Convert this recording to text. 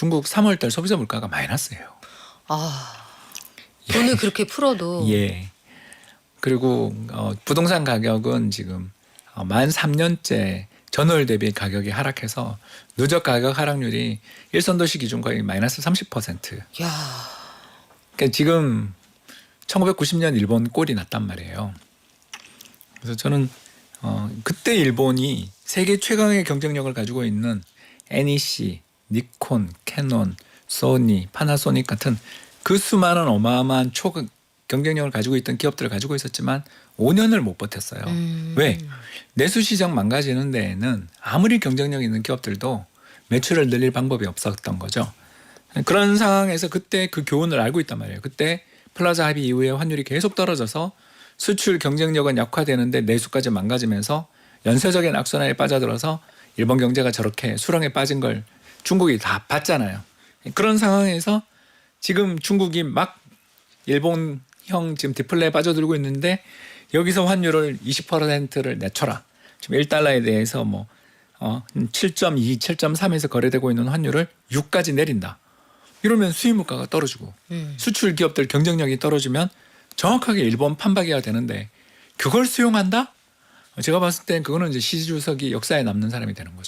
중국 3월달 소비자 물가가 마이너스예요. 아 돈을 그렇게 풀어도 예. 그리고 어, 부동산 가격은 지금 어, 만 3년째 전월 대비 가격이 하락해서 누적 가격 하락률이 일선도시 기준 거의 마이너스 30%. 야 그러니까 지금 1990년 일본 꼴이 났단 말이에요. 그래서 저는 어, 그때 일본이 세계 최강의 경쟁력을 가지고 있는 NEC, 니콘, 캐논, 소니, 파나소닉 같은 그 수많은 어마어마한 초 경쟁력을 가지고 있던 기업들을 가지고 있었지만 5년을 못 버텼어요. 음. 왜? 내수 시장 망가지는 데에는 아무리 경쟁력 있는 기업들도 매출을 늘릴 방법이 없었던 거죠. 그런 상황에서 그때 그 교훈을 알고 있단 말이에요. 그때 플라자 합의 이후에 환율이 계속 떨어져서 수출 경쟁력은 약화되는데 내수까지 망가지면서 연쇄적인 악순환에 빠져들어서 일본 경제가 저렇게 수렁에 빠진 걸 중국이 다 봤잖아요. 그런 상황에서 지금 중국이 막 일본형 지금 디플레에 빠져들고 있는데 여기서 환율을 20%를 낮춰라. 지금 1달러에 대해서 뭐 어, 7.2, 7.3에서 거래되고 있는 환율을 6까지 내린다. 이러면 수입 물가가 떨어지고 음. 수출 기업들 경쟁력이 떨어지면 정확하게 일본 판박이어야 되는데 그걸 수용한다? 제가 봤을 땐 그거는 이제 시 주석이 역사에 남는 사람이 되는 거죠.